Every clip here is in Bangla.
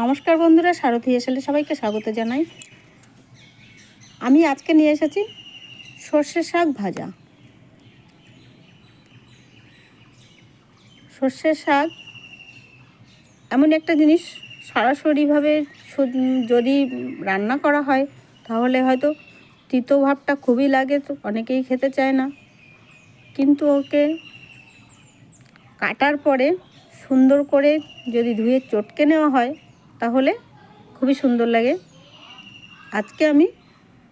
নমস্কার বন্ধুরা, সারথি এসেলে সবাইকে স্বাগত জানাই। আমি আজকে নিয়ে এসেছি সর্ষে শাক ভাজা। সর্ষে শাক এমন একটা জিনিস সরাসরিভাবে যদি রান্না করা হয়, তাহলে হয়তো তিতো ভাবটা খুবই লাগে, তো অনেকেই খেতে চায় না। কিন্তু ওকে কাটার পরে সুন্দর করে যদি ধুয়ে চটকে নেওয়া হয় তাহলে খুবই সুন্দর লাগে। আজকে আমি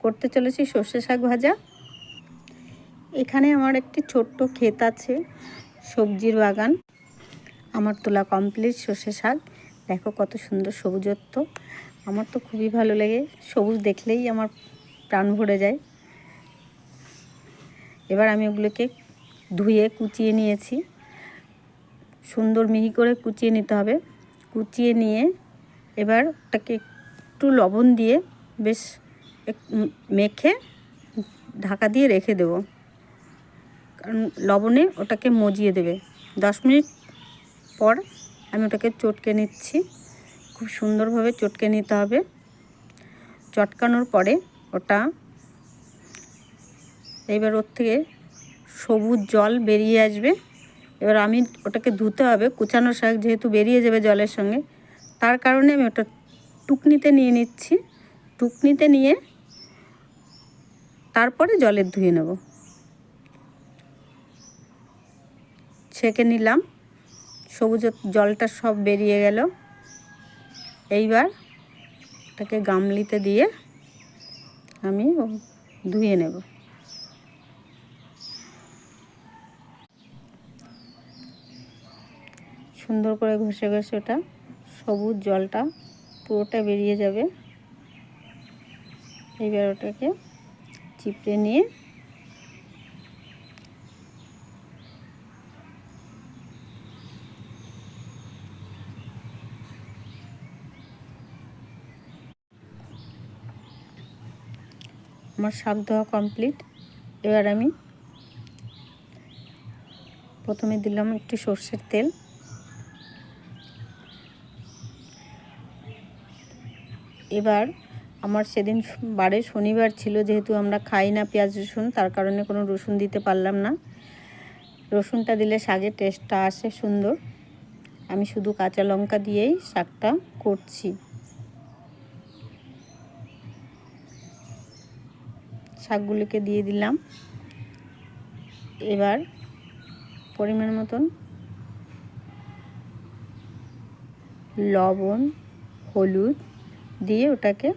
করতে চলেছি সর্ষে শাক ভাজা। এখানে আমার একটি ছোট্ট ক্ষেত আছে, সবজির বাগান। আমার তোলা কমপ্লিট সর্ষে শাক। দেখো কত সুন্দর সবুজত্ব। আমার তো খুবই ভালো লাগে। সবুজ দেখলেই আমার প্রাণ ভরে যায়। এবার আমি ওগুলোকে ধুয়ে কুচিয়ে নিয়েছি। সুন্দর মিহি করে কুচিয়ে নিতে হবে। কুচিয়ে নিয়ে এবার ওটাকে একটু লবণ দিয়ে বেশ মেখে ঢাকা দিয়ে রেখে দেবো। কারণ লবণে ওটাকে মজিয়ে দেবে। দশ মিনিট পর আমি ওটাকে চটকে নিচ্ছি। খুব সুন্দরভাবে চটকে নিতে হবে। চটকানোর পরে ওটা এবার ওর থেকে সবুজ জল বেরিয়ে আসবে। এবার আমি ওটাকে ধুতে হবে। কুচানো শাক যেহেতু বেরিয়ে যাবে জলের সঙ্গে তার কারণে আমি ওটা টুকনিতে নিয়ে নিচ্ছি। টুকনিতে নিয়ে তারপরে জলের ধুয়ে নেব। ছেঁকে নিলাম। সবুজ জলটা সব বেরিয়ে গেল। এইবার ওটাকে গামলিতে দিয়ে আমি ধুয়ে নেব। সুন্দর করে ঘষে ঘষে ওটা সবুজ জলটা পুরোটা বেরিয়ে যাবে। এইবার ওটাকে চিপড়ে নিয়ে আমার শাক ধোয়া কমপ্লিট এবার আমি প্রথমে দিলাম একটু সর্ষের তেল। এবার আমার সেদিন বারে শনিবার ছিল, যেহেতু আমরা খাই না পেঁয়াজ, রসুন, তার কারণে কোনো রসুন দিতে পারলাম না। রসুনটা দিলে শাকের টেস্টটা আসে সুন্দর। আমি শুধু কাঁচা লঙ্কা দিয়েই শাকটা করছি। শাকগুলিকে দিয়ে দিলাম। এবার পরিমাণ মতন লবণ, হলুদ দিয়ে ওটাকে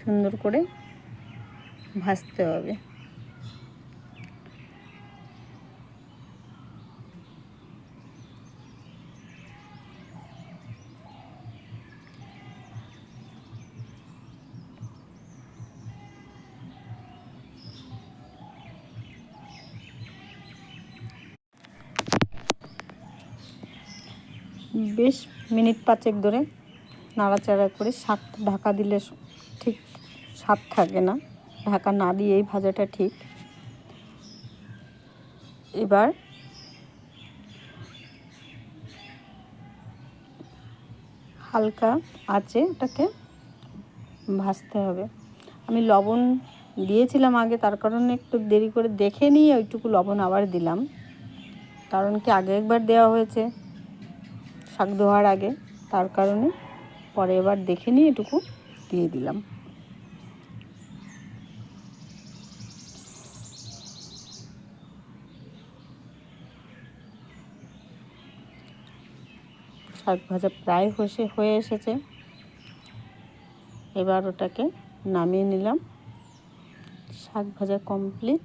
সুন্দর করে ভাজতে হবে। বেশ মিনিট পাঁচেক ধরে নাড়াচাড়া করে শাকটা ঢাকা দিলে ঠিক স্বাদ থাকে না। ঢাকা না দিয়েই ভাজাটা ঠিক। এবার হালকা আছে ওটাকে ভাজতে হবে। আমি লবণ দিয়েছিলাম আগে, তার কারণে একটু দেরি করে দেখে নিয়ে ওইটুকু লবণ আবার দিলাম। কারণ কি আগে একবার দেওয়া হয়েছে, শাক ধোয়ার আগে, তার কারণে পরে এবার দেখে নিয়ে এটুকু দিয়ে দিলাম। শাক ভাজা প্রায় হসে, হয়ে এসেছে। এবার ওটাকে নামিয়ে নিলাম। শাক ভাজা কমপ্লিট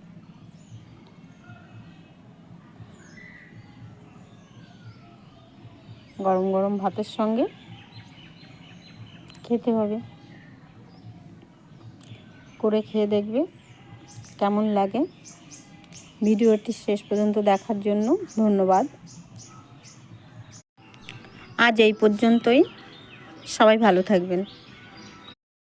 গরম গরম ভাতের সঙ্গে খেতে হবে। করে খেয়ে দেখবে কেমন লাগে। ভিডিওটি শেষ পর্যন্ত দেখার জন্য ধন্যবাদ। আজ এই পর্যন্তই। সবাই ভালো থাকবেন।